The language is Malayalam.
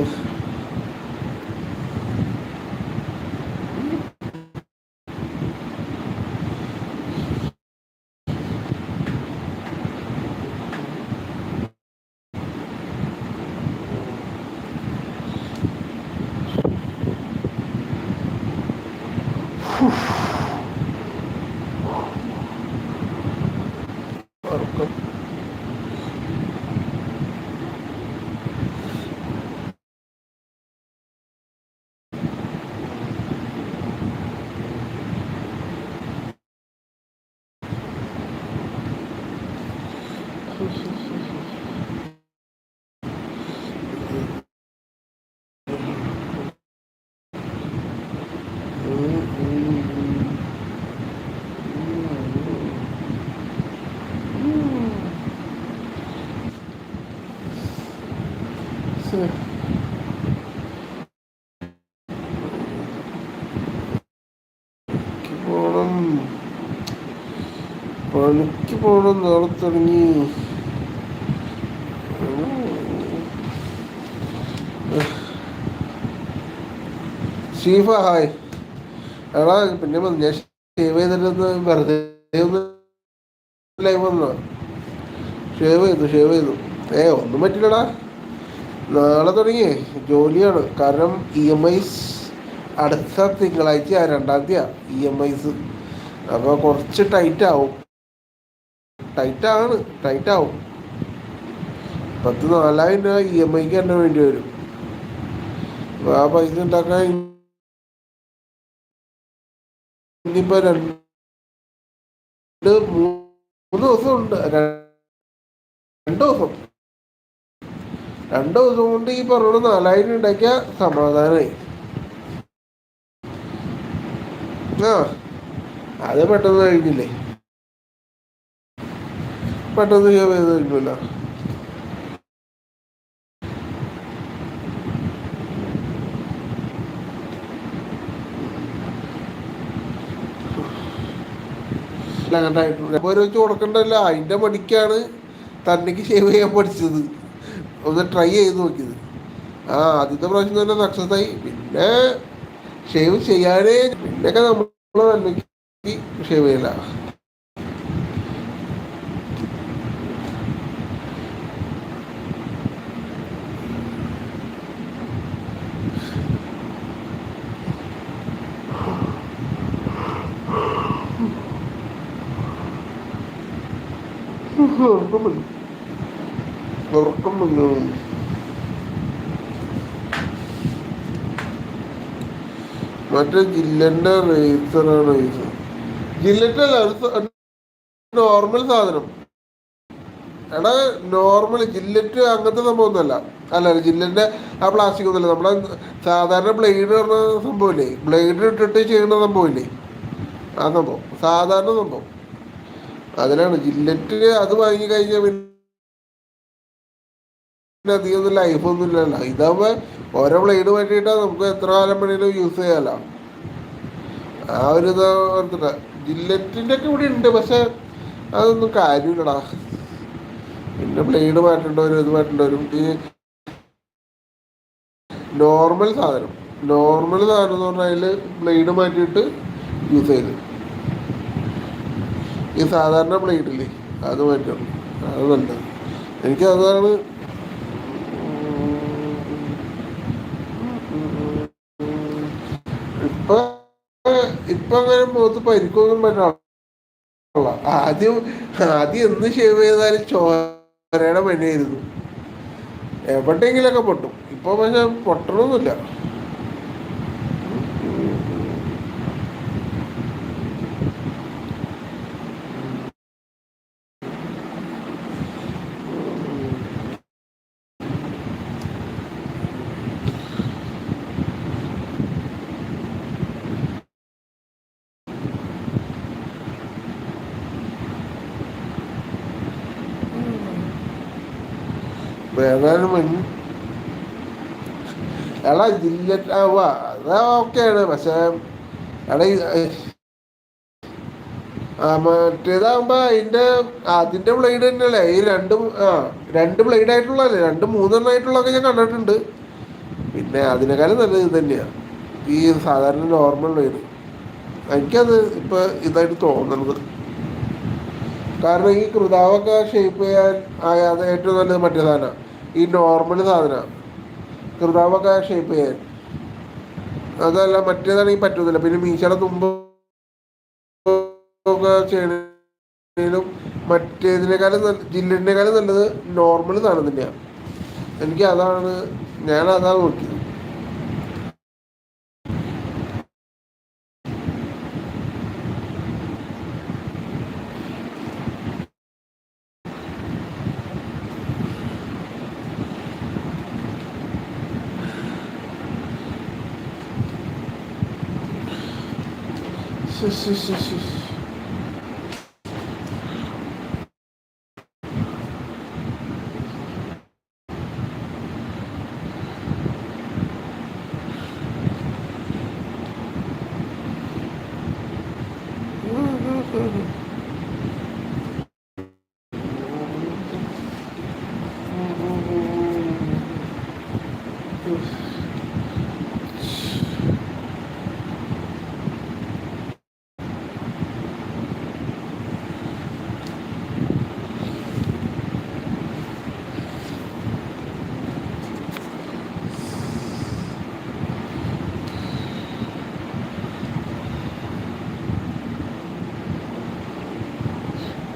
Deus. Uf. sınıf. Oğlum. Varlık നാളെ നേർത്തിറങ്ങി ഷീഫ ഹായ്. എടാ പിന്നെ വന്നു ഞാൻ ഷേവ് ചെയ്തിട്ടൊന്ന് വെറുതെ ഒന്ന് ഷേവ് ചെയ്തു ഷേവ് ചെയ്തു. ഏ ഒന്നും പറ്റില്ലടാ. നാളെ തുടങ്ങി ജോലിയാണ്. കാരണം ഇ എം ഐസ് അടുത്ത തിങ്കളാഴ്ച രണ്ടാം തീയതി ഇ എം ഐസ് അപ്പോൾ കുറച്ച് ടൈറ്റ് ആവും. ടൈറ്റ് ടൈറ്റാവും. പത്ത് നാലായിരം രൂപ ഇ എം ഐക്ക് തന്നെ വേണ്ടി വരും. അപ്പോൾ ആ പൈസ ഉണ്ടാക്കാൻ ഇനിയിപ്പോ രണ്ട് മൂന്ന് ദിവസം ഉണ്ട്. രണ്ട് ദിവസം. രണ്ട് ദിവസം കൊണ്ട് ഈ പറഞ്ഞ നാലായിരം ഉണ്ടാക്കിയ സമാധാനമായി ആ അത് പെട്ടെന്ന് കഴിഞ്ഞില്ലേ? പെട്ടെന്ന് ചെയ്ത് കഴിഞ്ഞില്ല അങ്ങനെ കൊടുക്കണ്ടല്ല. അതിന്റെ പണിക്കാണ് തന്നേക്ക് ഷേവ് ചെയ്യാൻ പഠിച്ചത്. ഒന്ന് ട്രൈ ചെയ്ത് നോക്കിയത്. ആ ആദ്യത്തെ പ്രാവശ്യം തന്നെ സക്സസ് ആയി. പിന്നെ ഷേവ് ചെയ്യാനേ പിന്നെയൊക്കെ നമ്മൾ തന്നേക്ക് ഷേവ് ചെയ്യില്ല ഉറക്കം വന്നു ഉറക്കം വന്നു മറ്റേ ജില്ലന്റെ റേസറാണ് ജില്ലന്റെ നോർമൽ സാധനം. എടാ നോർമൽ ജില്ലറ്റ് അങ്ങനത്തെ സംഭവം ഒന്നുമല്ല അല്ല ജില്ലന്റെ ആ പ്ലാസ്റ്റിക് ഒന്നുമല്ല. നമ്മളെ സാധാരണ ബ്ലേഡ് പറഞ്ഞ സംഭവമില്ലേ? ബ്ലേഡ് ഇട്ടിട്ട് ചെയ്യുന്ന സംഭവമില്ലേ? ആ സംഭവം. സാധാരണ സംഭവം. അതിനാണ് ജില്ലറ്റ് അത് വാങ്ങി കഴിഞ്ഞാൽ പിന്നെ അധികം ഒന്നും ലൈഫ് ഒന്നും ഇല്ലല്ലോ. ഇതാകുമ്പോ ഓരോ ബ്ലേഡ് മാറ്റിയിട്ടാ നമുക്ക് എത്ര കാലം വേണേലും യൂസ് ചെയ്യാലോ. ആ ഒരു ജില്ലറ്റിന്റെ ഒക്കെ ഇവിടെ ഉണ്ട് പക്ഷെ അതൊന്നും കാര്യമില്ലടാ. പിന്നെ ബ്ലേഡ് മാറ്റേണ്ടവരും ഇത് മാറ്റേണ്ടവരും. ഈ നോർമൽ സാധനം. നോർമൽ സാധനം എന്ന് പറഞ്ഞാൽ ബ്ലേഡ് മാറ്റിയിട്ട് യൂസ് ചെയ്ത്. ഈ സാധാരണ പ്ലേറ്റില്ലേ? അത് മാറ്റണം അത് നല്ലത് എനിക്ക് അതാണ് ഇപ്പൊ ഇപ്പൊ അങ്ങനെ മുഖത്ത് പരിക്കൊന്നും പറ്റാ ആദ്യം ആദ്യം എന്ത് ഷേവ് ചെയ്താലും ചോരയുടെ പനിയായിരുന്നു. എവിടെയെങ്കിലൊക്കെ പൊട്ടും. ഇപ്പൊ പക്ഷെ പൊട്ടണമൊന്നുമില്ല ഏതായാലും അയാളെ വാ. അത് ഓക്കെയാണ് പക്ഷെ അയാളെ മറ്റേതാകുമ്പോ അതിന്റെ അതിന്റെ ബ്ലേഡ് തന്നെയല്ലേ? ഈ രണ്ട് ആ രണ്ട് ബ്ലേഡ് ആയിട്ടുള്ളതല്ലേ? രണ്ട് മൂന്നെണ്ണം ആയിട്ടുള്ളതൊക്കെ ഞാൻ കണ്ടിട്ടുണ്ട്. പിന്നെ അതിനേക്കാളും നല്ലത് ഇത് തന്നെയാണ് ഈ സാധാരണ നോർമൽ ബ്ലേഡ് എനിക്കത് ഇപ്പൊ ഇതായിട്ട് തോന്നുന്നത്. കാരണം ഈ കൃതാവൊക്കെ ഷേപ്പ് ചെയ്യാൻ ആ- അത് ഏറ്റവും നല്ലത് മറ്റേ ഈ നോർമൽ സാധനം. കൃതാവൊക്കെ ഷേപ്പ് ചെയ്യാൻ. അതല്ല മറ്റേതാണെങ്കിൽ പറ്റുന്നില്ല പിന്നെ മീശയുടെ തുമ്പ് ചെയ്യണേലും മറ്റേതിനേക്കാളും നല്ല ജില്ലിനേക്കാളും നല്ലത് നോർമൽ സാധനം തന്നെയാണ് എനിക്ക് അതാണ് ഞാൻ അതാണ് നോക്കിയത്. Sus, sus, sus, sus. Mm-hmm.